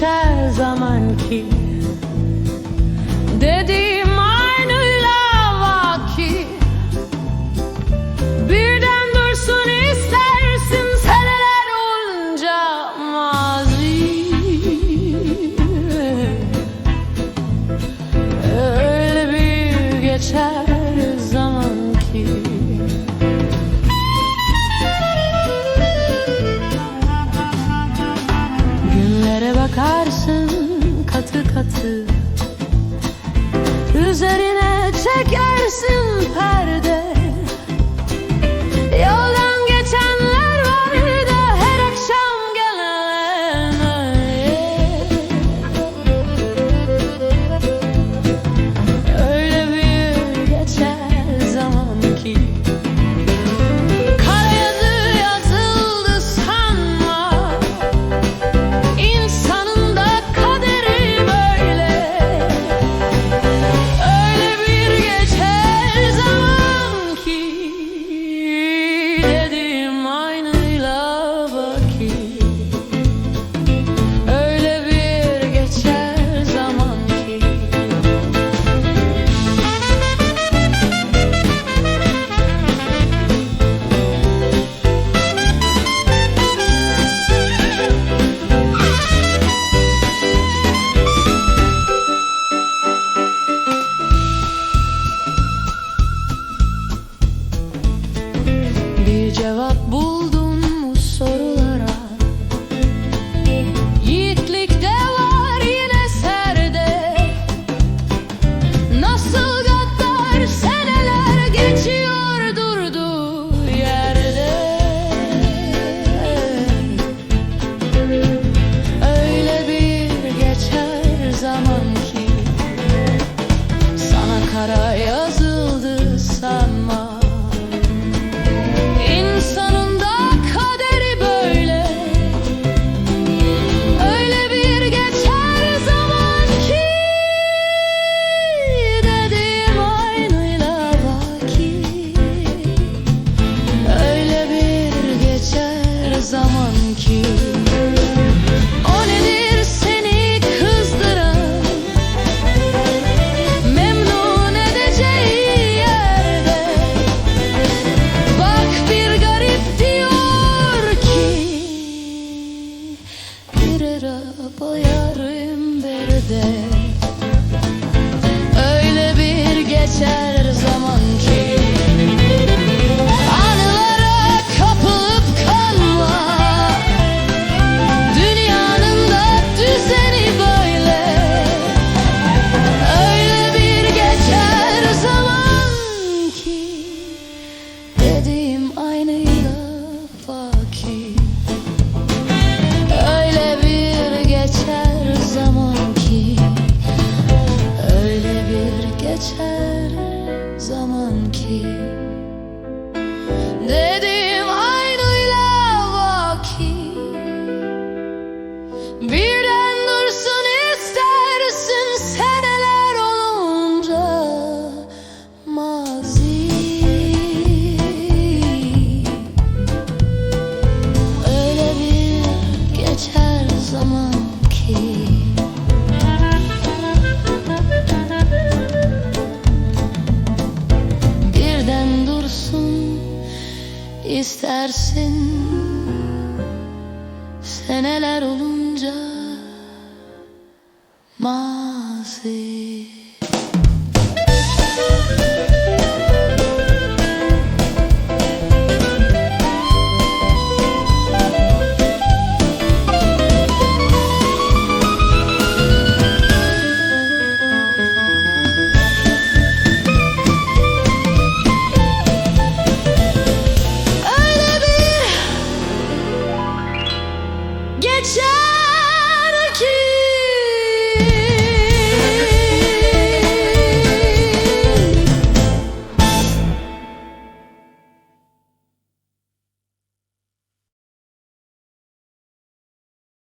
kalmış her zamanki. Dediğim aynı lava ki Birden dursun istersin seneler olunca mazi. Öyle bir geçer zaman ki Açarsın katı katı. Üzerine çekersin perde. taşa boyarım bir de. Öyle bir geçer geçer zaman ki. Nedim aynıyla vakit Bir istersin? Seneler olunca mazi